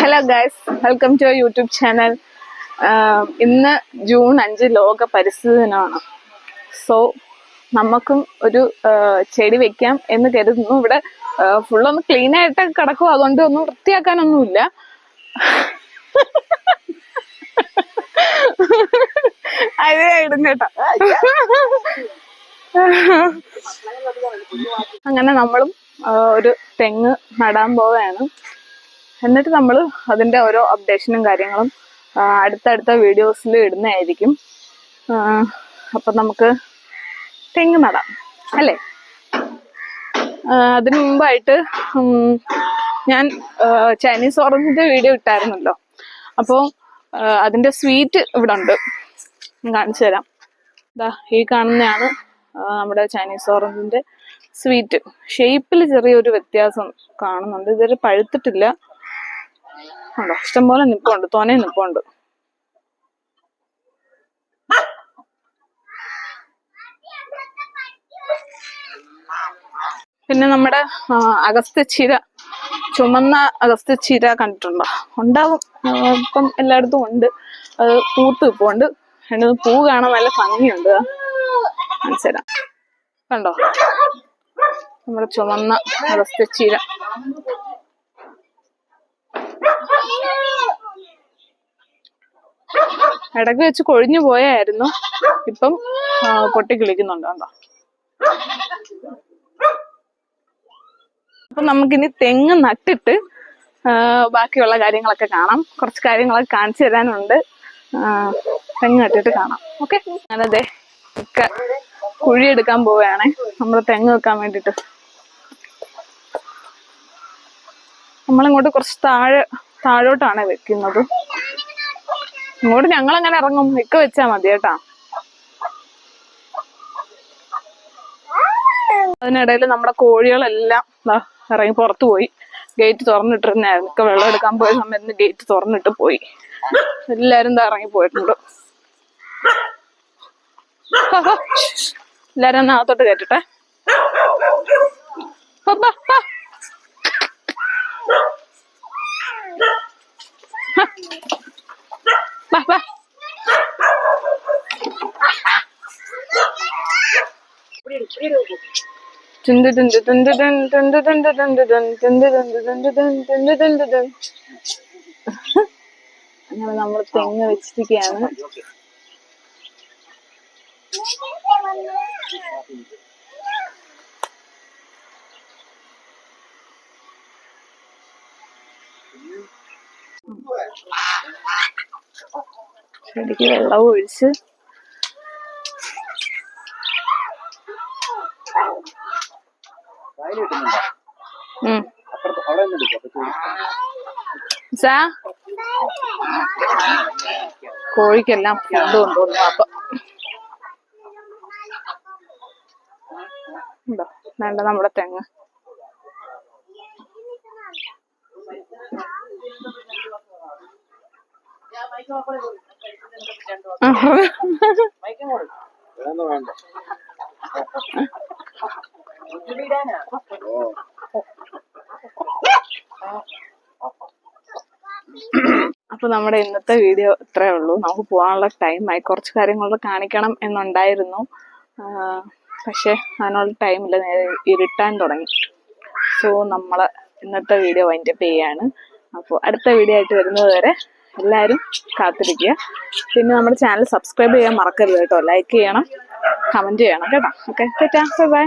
Hello guys welcome to YouTube channel ഇന്ന് June അഞ്ച് ലോക പരിസ്ഥിതി ദിനമാണ്. സോ നമുക്കും ഒരു ചെടി വെക്കാം എന്ന് കരുതുന്നു. ഇവിടെ ഫുള്ളൊന്ന് ക്ലീൻ ആയിട്ട് കിടക്കും അതുകൊണ്ട് ഒന്നും വൃത്തിയാക്കാനൊന്നുമില്ല. അതേ ഇടും കേട്ടോ. അങ്ങനെ നമ്മളും ഒരു തെങ്ങ് നടാൻ പോവുകയാണ്. എന്നിട്ട് നമ്മൾ അതിന്റെ ഓരോ അപ്ഡേഷനും കാര്യങ്ങളും അടുത്തടുത്ത വീഡിയോസിൽ ഇടുന്നതായിരിക്കും. അപ്പം നമുക്ക് തെങ്ങ് നടാം അല്ലേ? അതിനു മുമ്പായിട്ട് ഞാൻ ചൈനീസ് ഓറഞ്ചിന്റെ വീഡിയോ ഇട്ടായിരുന്നല്ലോ. അപ്പോൾ അതിന്റെ സ്വീറ്റ് ഇവിടെ ഉണ്ട്. കാണിച്ചു തരാം. ഇതാ ഈ കാണുന്നതാണ് നമ്മുടെ ചൈനീസ് ഓറഞ്ചിന്റെ സ്വീറ്റ് ഷേപ്പിൽ ചെറിയൊരു വ്യത്യാസം കാണുന്നുണ്ട്. ഇതുവരെ പഴുത്തിട്ടില്ല. ഉണ്ടോ ഇഷ്ടംപോലെ നിപ്പുണ്ട് തോനെ നിപ്പുണ്ട് പിന്നെ നമ്മുടെ അഗസ്ത്യചീര ചുമന്ന അഗസ്ത്യചീര കണ്ടിട്ടുണ്ടോ? ഉണ്ടാവും. ഇപ്പം എല്ലായിടത്തും ഉണ്ട്. അത് പൂത്ത് ഇപ്പുണ്ട് രണ്ടു പൂ കാണാൻ നല്ല ഭംഗിയുണ്ട്. മനസ്സിലാ കണ്ടോ? നമ്മുടെ ചുമന്ന അഗസ്ത്യച്ചീര ഇടയ്ക്ക് വെച്ച് കൊഴിഞ്ഞു പോയായിരുന്നു. ഇപ്പം പൊട്ടി കിളിക്കുന്നുണ്ട് കണ്ടോ? അപ്പൊ നമുക്കിനി തെങ്ങ് നട്ടിട്ട് ബാക്കിയുള്ള കാര്യങ്ങളൊക്കെ കാണാം. കുറച്ച് കാര്യങ്ങളൊക്കെ കാണിച്ചു തരാനുണ്ട്. തെങ്ങ് നട്ടിട്ട് കാണാം. ഓക്കെ? ഞാനതെ ഒക്കെ കുഴിയെടുക്കാൻ പോവുകയാണേ. നമ്മൾ തെങ്ങ് വെക്കാൻ വേണ്ടിട്ട്. നമ്മളിങ്ങോട്ട് കുറച്ച് താഴെ താഴോട്ടാണ് വെക്കുന്നത്. ഇങ്ങോട്ട് ഞങ്ങൾ അങ്ങനെ ഇറങ്ങും. മിക്ക വെച്ചാ മതി കേട്ടാ. അതിനിടയിൽ നമ്മുടെ കോഴികളെല്ലാം ഇറങ്ങി പുറത്തു പോയി. ഗേറ്റ് തുറന്നിട്ടിരുന്നായിരുന്നു. ഒക്കെ വെള്ളം എടുക്കാൻ പോയ സമയത്ത് ഗേറ്റ് തുറന്നിട്ട് പോയി. എല്ലാരും ദാ ഇറങ്ങി പോയിട്ടുണ്ട്. എല്ലാരും അകത്തോട്ട് കയറ്റട്ടെ. ഹോ, അങ്ങനെ നമ്മൾ തെങ്ങ് വെച്ചിരിക്കുകയാണ് ചെടിക്ക് വെള്ളം ഒഴിച്ച് സാ? കോഴിക്കെല്ലാം ഫുഡ് കൊണ്ടുവന്നു. അപ്പൊ ഉണ്ടോ? വേണ്ട നമ്മുടെ തെങ്ങ്. അപ്പൊ നമ്മുടെ ഇന്നത്തെ വീഡിയോ ഇത്രേ ഉള്ളൂ. നമുക്ക് പോകാനുള്ള ടൈമായി കുറച്ച് കാര്യങ്ങളൊക്കെ കാണിക്കണം എന്നുണ്ടായിരുന്നു. പക്ഷേ അതിനുള്ള ടൈമില്ല നേരെ ഇരുട്ടാൻ തുടങ്ങി. സോ നമ്മൾ ഇന്നത്തെ വീഡിയോ വൈൻഡപ്പ് ചെയ്യാണ്. അപ്പോൾ അടുത്ത വീഡിയോ ആയിട്ട് വരുന്നത് വരെ എല്ലാവരും കാത്തിരിക്കുക. പിന്നെ നമ്മുടെ ചാനൽ സബ്സ്ക്രൈബ് ചെയ്യാൻ മറക്കരുത് കേട്ടോ. ലൈക്ക് ചെയ്യണം കമന്റ് ചെയ്യണം. കേട്ടോ. Okay bye